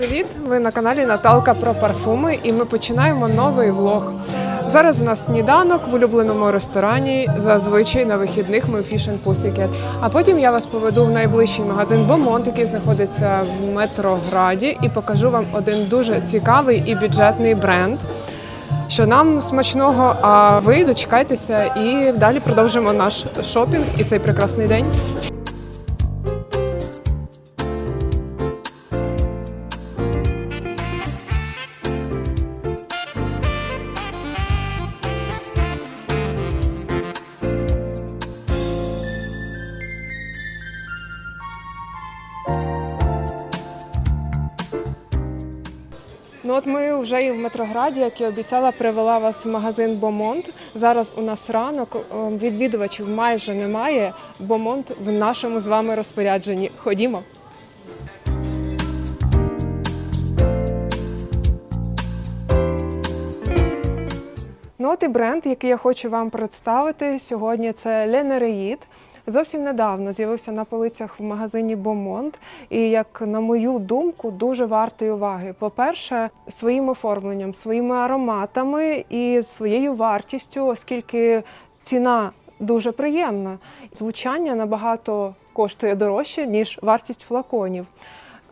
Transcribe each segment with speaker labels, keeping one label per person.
Speaker 1: привіт! Ви на каналі Наталка про парфуми, і ми починаємо новий влог. Зараз у нас сніданок в улюбленому ресторані. Зазвичай на вихідних ми Fish Pussycat. А потім я вас поведу в найближчий магазин Бомонт, який знаходиться в Метрограді, і покажу вам один дуже цікавий і бюджетний бренд. Що нам смачного, а ви дочекайтеся і далі продовжимо наш шопінг і цей прекрасний день. Ну от ми вже і в Метрограді, як і обіцяла, привела вас в магазин Бомонт. Зараз у нас ранок е, відвідувачів майже немає. Бомонт в нашому з вами розпорядженні. Ходімо. Ну от і бренд, який я хочу вам представити сьогодні, це Ленереїд. Зовсім недавно з'явився на полицях в магазині Бомонт, і як на мою думку, дуже вартий уваги. По-перше, своїм оформленням, своїми ароматами і своєю вартістю, оскільки ціна дуже приємна. Звучання набагато коштує дорожче ніж вартість флаконів.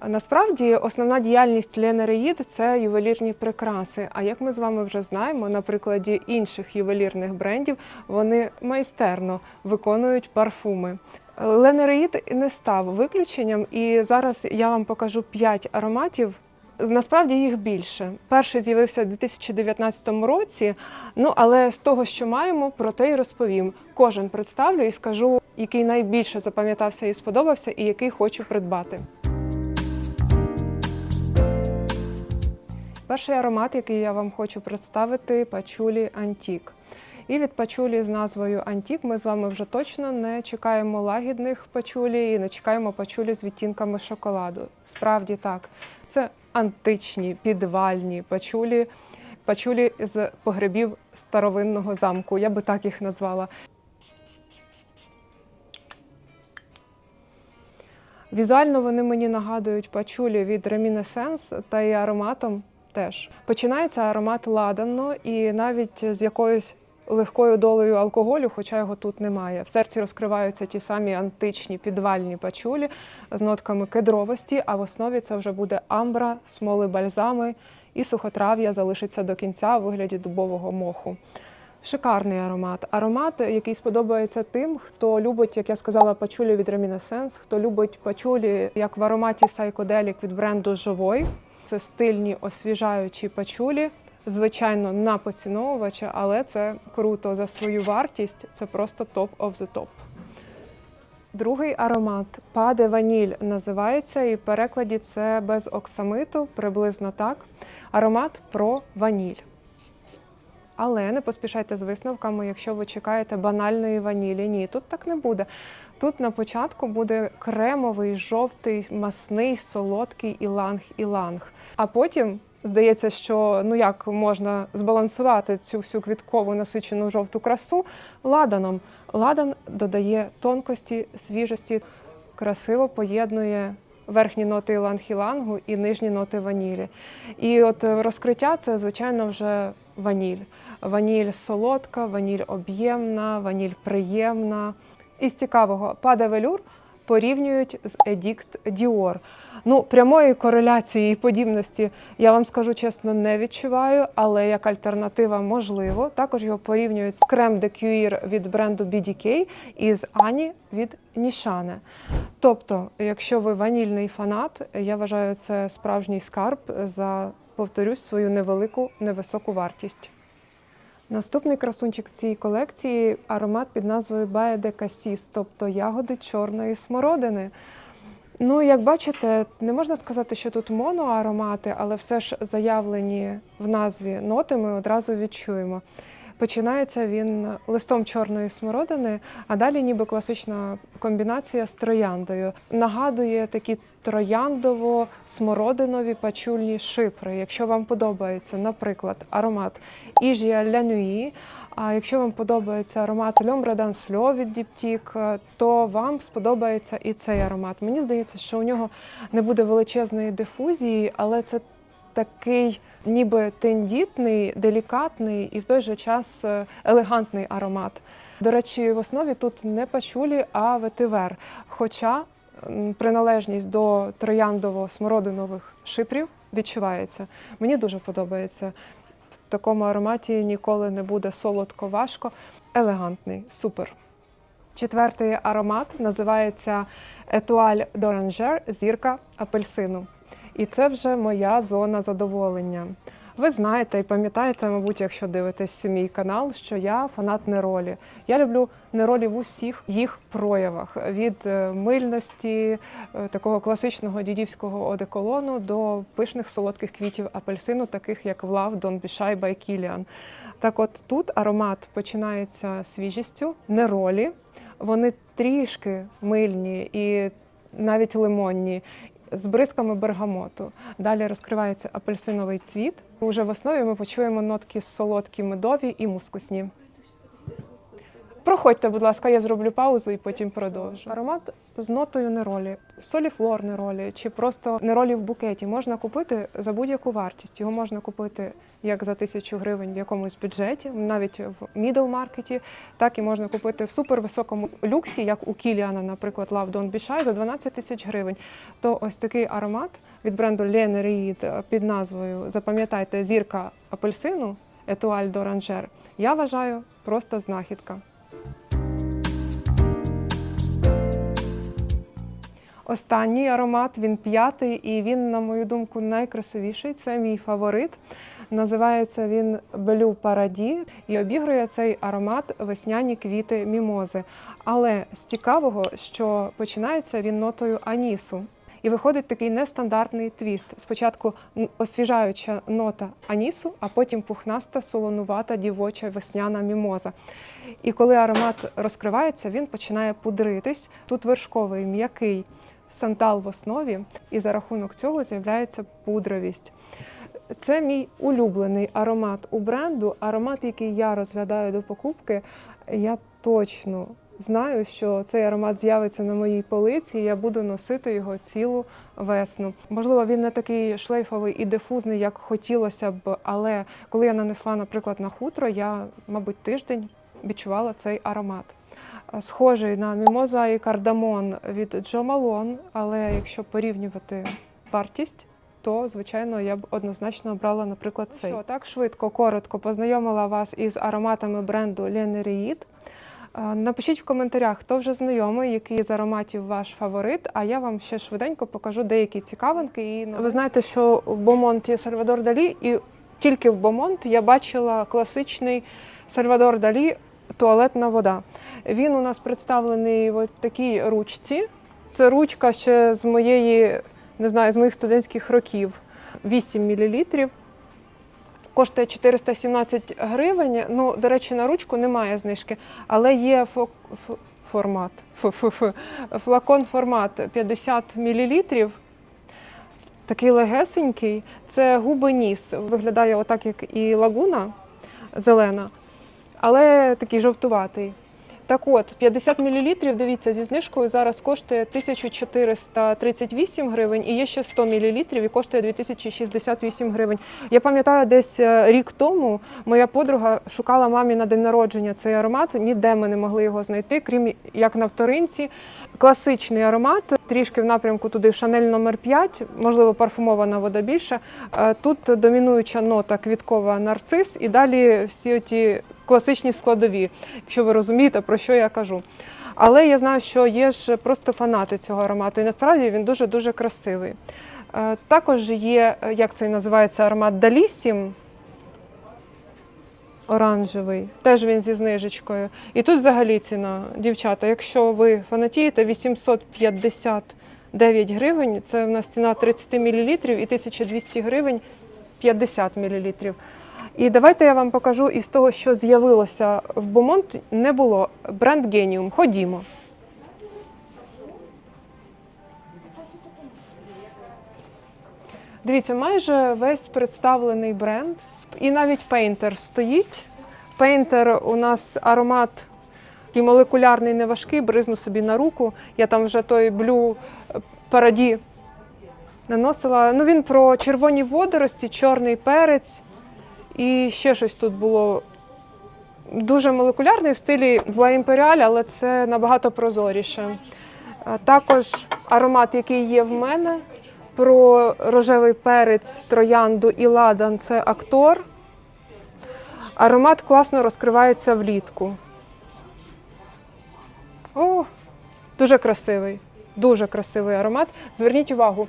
Speaker 1: Насправді основна діяльність Лени Реїд – це ювелірні прикраси. А як ми з вами вже знаємо, на прикладі інших ювелірних брендів вони майстерно виконують парфуми. Лена Реїд не став виключенням, і зараз я вам покажу 5 ароматів. Насправді їх більше. Перший з'явився у 2019 році. Ну але з того, що маємо, про те й розповім. Кожен представлю і скажу, який найбільше запам'ятався і сподобався, і який хочу придбати. Перший аромат, який я вам хочу представити, пачулі Антік. І від пачулі з назвою Антік ми з вами вже точно не чекаємо лагідних пачулі і не чекаємо пачулі з відтінками шоколаду. Справді так, це античні, підвальні пачулі, пачулі з погребів старовинного замку. Я би так їх назвала. Візуально вони мені нагадують пачулі від Reminiscence та і ароматом теж. Починається аромат ладанно і навіть з якоюсь легкою долею алкоголю, хоча його тут немає. В серці розкриваються ті самі античні підвальні пачулі з нотками кедровості, а в основі це вже буде амбра, смоли бальзами і сухотрав'я залишиться до кінця у вигляді дубового моху. Шикарний аромат. Аромат, який сподобається тим, хто любить, як я сказала, пачулі від Reminiscence, хто любить пачулі, як в ароматі Psychedelic від бренду Живой. Це стильні освіжаючі пачулі, звичайно, на поціновувача, але це круто за свою вартість. Це просто топ of the top. Другий аромат паде ваніль називається, і в перекладі це без оксамиту, приблизно так. Аромат про ваніль. Але не поспішайте з висновками, якщо ви чекаєте банальної ванілі. Ні, тут так не буде. Тут на початку буде кремовий, жовтий, масний, солодкий іланг-іланг. А потім здається, що ну як можна збалансувати цю всю квіткову насичену жовту красу ладаном. Ладан додає тонкості, свіжості, красиво поєднує верхні ноти іланг-ілангу і нижні ноти ванілі. І от розкриття це, звичайно, вже ваніль. Ваніль солодка, ваніль об'ємна, ваніль приємна. Із цікавого паде велюр порівнюють з Едікт Діор. Ну, прямої кореляції і подібності я вам скажу чесно, не відчуваю, але як альтернатива можливо. Також його порівнюють з крем де Кюїр від бренду BDK і з Ані від Нішане. Тобто, якщо ви ванільний фанат, я вважаю це справжній скарб за повторюсь свою невелику невисоку вартість. Наступний красунчик в цій колекції аромат під назвою Baie Касіс, тобто ягоди чорної смородини. Ну, як бачите, не можна сказати, що тут моноаромати, але все ж заявлені в назві ноти ми одразу відчуємо. Починається він листом чорної смородини, а далі ніби класична комбінація з трояндою. Нагадує такі трояндово-смородинові пачульні шипри. Якщо вам подобається, наприклад, аромат Іжія Лянюї А якщо вам подобається аромат d'Ancelot від Diptyque, то вам сподобається і цей аромат. Мені здається, що у нього не буде величезної дифузії, але це такий ніби тендітний, делікатний і в той же час е, елегантний аромат. До речі, в основі тут не пачулі, а ветивер. Хоча приналежність до трояндово-смородинових шипрів відчувається. Мені дуже подобається. В такому ароматі ніколи не буде солодко важко, елегантний, супер. Четвертий аромат називається Етуаль d'Oranger зірка апельсину. І це вже моя зона задоволення. Ви знаєте і пам'ятаєте, мабуть, якщо дивитесь мій канал, що я фанат неролі. Я люблю неролі в усіх їх проявах: від е, мильності, е, такого класичного дідівського одеколону до пишних солодких квітів апельсину, таких як Влав, Дон Бішай, Бай Кіліан. Так от тут аромат починається свіжістю, неролі. Вони трішки мильні і навіть лимонні. З бризками бергамоту. Далі розкривається апельсиновий цвіт. Уже в основі ми почуємо нотки солодкі, медові і мускусні. Проходьте, будь ласка, я зроблю паузу і потім продовжу. Аромат з нотою неролі, соліфлор неролі чи просто неролі в букеті можна купити за будь-яку вартість. Його можна купити як за тисячу гривень в якомусь бюджеті, навіть в мідл маркеті, так і можна купити в супервисокому люксі, як у Кіліана, наприклад, Love Don't Be Shy, за 12 тисяч гривень. То ось такий аромат від бренду Lene Riid під назвою Запам'ятайте зірка апельсину Етуаль d'Oranger, я вважаю просто знахідка. Останній аромат, він п'ятий, і він, на мою думку, найкрасивіший. Це мій фаворит. Називається він Блю Параді і обігрує цей аромат весняні квіти мімози. Але з цікавого, що починається він нотою анісу. І виходить такий нестандартний твіст. Спочатку освіжаюча нота анісу, а потім пухнаста, солонувата, дівоча весняна мімоза. І коли аромат розкривається, він починає пудритись. Тут вершковий, м'який сантал в основі, і за рахунок цього з'являється пудровість. Це мій улюблений аромат у бренду, аромат, який я розглядаю до покупки. Я точно знаю, що цей аромат з'явиться на моїй полиці, і я буду носити його цілу весну. Можливо, він не такий шлейфовий і дифузний, як хотілося б, але коли я нанесла, наприклад, на хутро, я, мабуть, тиждень відчувала цей аромат. Схожий на мімоза і кардамон від Джо Малон, але якщо порівнювати вартість, то звичайно я б однозначно обрала, наприклад, цей. Що, так швидко, коротко познайомила вас із ароматами бренду Е, Напишіть в коментарях, хто вже знайомий, який з ароматів ваш фаворит. А я вам ще швиденько покажу деякі цікавинки. І ви знаєте, що в Бомонт є Сальвадор Далі, і тільки в Бомонт я бачила класичний Сальвадор Далі туалетна вода. Він у нас представлений в такій ручці. Це ручка ще з моєї, не знаю, з моїх студентських років. 8 мл. Коштує 417 гривень. Ну, до речі, на ручку немає знижки, але є фо- формат. Флакон формат 50 мл. Такий легесенький. Це губи ніс. Виглядає отак, як і лагуна зелена, але такий жовтуватий. Так от, 50 мл, дивіться, зі знижкою зараз коштує 1438 гривень і є ще 100 мл і коштує 2068 гривень. Я пам'ятаю, десь е, рік тому моя подруга шукала мамі на день народження цей аромат. Ніде ми не могли його знайти, крім як на вторинці. Класичний аромат, трішки в напрямку туди Шанель номер 5, можливо, парфумована вода більше. Тут домінуюча нота квіткова нарцис, і далі всі оті класичні складові, якщо ви розумієте, про що я кажу. Але я знаю, що є ж просто фанати цього аромату, і насправді він дуже-дуже красивий. Е, Також є, е, як це називається, аромат Далісім. Оранжевий, теж він зі знижечкою. І тут взагалі ціна, дівчата, якщо ви фанатієте, 859 гривень, це в нас ціна 30 мл і 1200 гривень 50 мл. І давайте я вам покажу із того, що з'явилося в Бомонт, не було. Бренд Геніум. Ходімо. Дивіться, майже весь представлений бренд, і навіть Painter стоїть Пейнтер у нас аромат такий молекулярний, неважкий, бризну собі на руку. Я там вже той блю параді наносила. Ну, він про червоні водорості, чорний перець і ще щось тут було. Дуже молекулярний в стилі Imperial, але це набагато прозоріше. Також аромат, який є в мене, про рожевий перець, троянду і ладан це актор. Аромат класно розкривається влітку. О, дуже красивий, дуже красивий аромат. Зверніть увагу.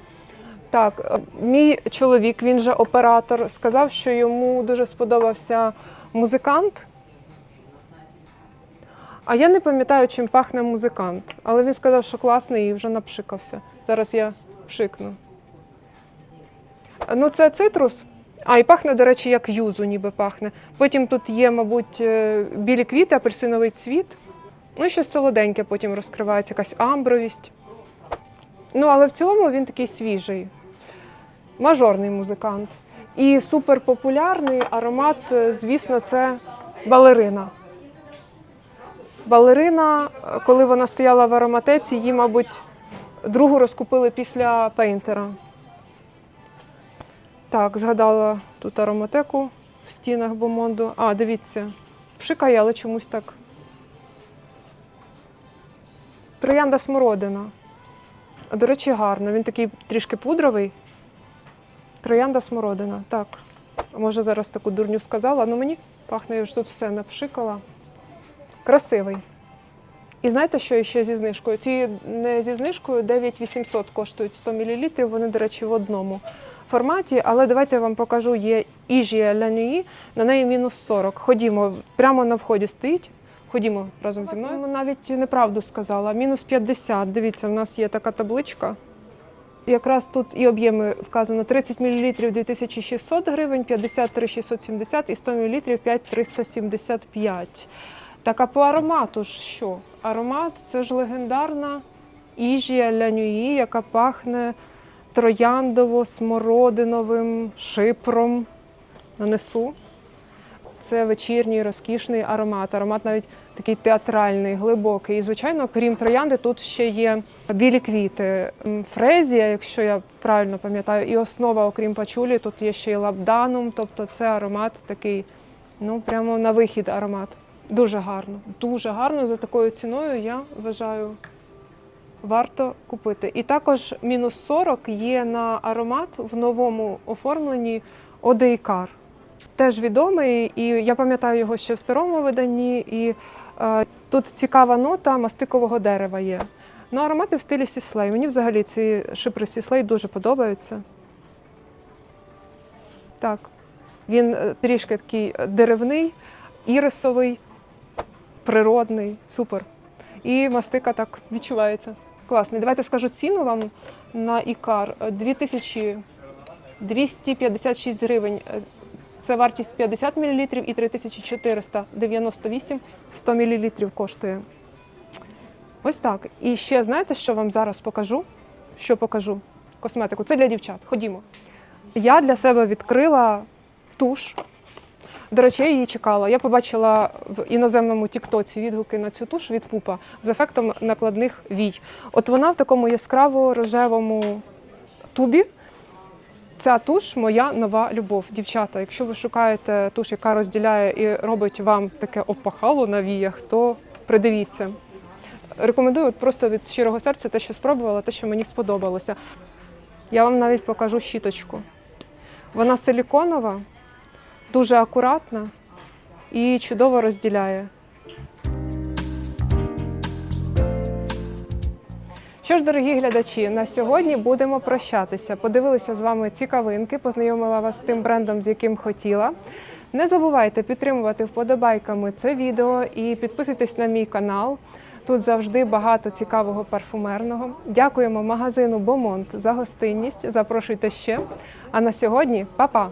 Speaker 1: Так, е, мій чоловік, він же оператор, сказав, що йому дуже сподобався музикант. А я не пам'ятаю, чим пахне музикант. Але він сказав, що класний і вже напшикався. Зараз я пшикну. Ну, це цитрус. А, і пахне, до речі, як юзу, ніби пахне. Потім тут є, мабуть, е, білі квіти, апельсиновий цвіт. Ну, і щось солоденьке потім розкривається, якась амбровість. Ну, але в цілому він такий свіжий, мажорний музикант. І суперпопулярний аромат, е, звісно, це балерина. Балерина, е, коли вона стояла в ароматеці, її, мабуть, другу розкупили після пейнтера. Так, згадала тут ароматеку в стінах Бомонду. А, дивіться, пшикає, але чомусь так. Троянда смородина. До речі, гарно. Він такий трішки пудровий. Троянда смородина. Так. Може, зараз таку дурню сказала, але мені пахне, я вже тут все напшикала. Красивий. І знаєте, що ще зі знижкою? Ці не зі знижкою 9800 коштують 100 мл. Вони, до речі, в одному форматі. Але давайте я вам покажу. Є Іжія Nuit, на неї мінус 40. Ходімо, прямо на вході стоїть. Ходімо разом зі мною. Навіть неправду сказала. Мінус 50. Дивіться, в нас є така табличка. Якраз тут і об'єми вказано 30 мл 2600 гривень, 53 670 і 100 мл 5375. Так, а по аромату ж що? Аромат це ж легендарна Іжія Лянюї, яка пахне трояндово-смородиновим шипром. Нанесу. Це вечірній розкішний аромат. Аромат навіть такий театральний, глибокий. І, звичайно, крім троянди, тут ще є білі квіти. Фрезія, якщо я правильно пам'ятаю, і основа, окрім пачулі, тут є ще й лабданум. Тобто це аромат такий, ну прямо на вихід аромат. Дуже гарно, дуже гарно за такою ціною. Я вважаю, варто купити. І також мінус 40 є на аромат в новому оформленні Одейкар. Теж відомий, і я пам'ятаю його ще в старому виданні. І е, тут цікава нота мастикового дерева є. Ну, аромати в стилі сіслей. Мені взагалі ці шипри сіслей дуже подобаються. Так. Він е, трішки такий деревний, ірисовий, природний, супер. І мастика так відчувається. Класний. Давайте скажу ціну вам на Ікар. 2256 гривень. Це вартість 50 мл і 3498 100 мл коштує. Ось так. І ще знаєте, що вам зараз покажу? Що покажу? Косметику. Це для дівчат. Ходімо. Я для себе відкрила туш. До речі, я її чекала. Я побачила в іноземному тіктоці відгуки на цю туш від пупа з ефектом накладних вій. От вона в такому яскраво рожевому тубі. Ця туш моя нова любов. Дівчата, якщо ви шукаєте туш, яка розділяє і робить вам таке опахало на віях, то придивіться. Рекомендую просто від щирого серця те, що спробувала, те, що мені сподобалося. Я вам навіть покажу щіточку. Вона силіконова, дуже акуратна і чудово розділяє. Що ж, дорогі глядачі, на сьогодні будемо прощатися. Подивилися з вами цікавинки, познайомила вас з тим брендом, з яким хотіла. Не забувайте підтримувати вподобайками це відео і підписуйтесь на мій канал. Тут завжди багато цікавого парфумерного. Дякуємо магазину Бомонт за гостинність. Запрошуйте ще. А на сьогодні па-па!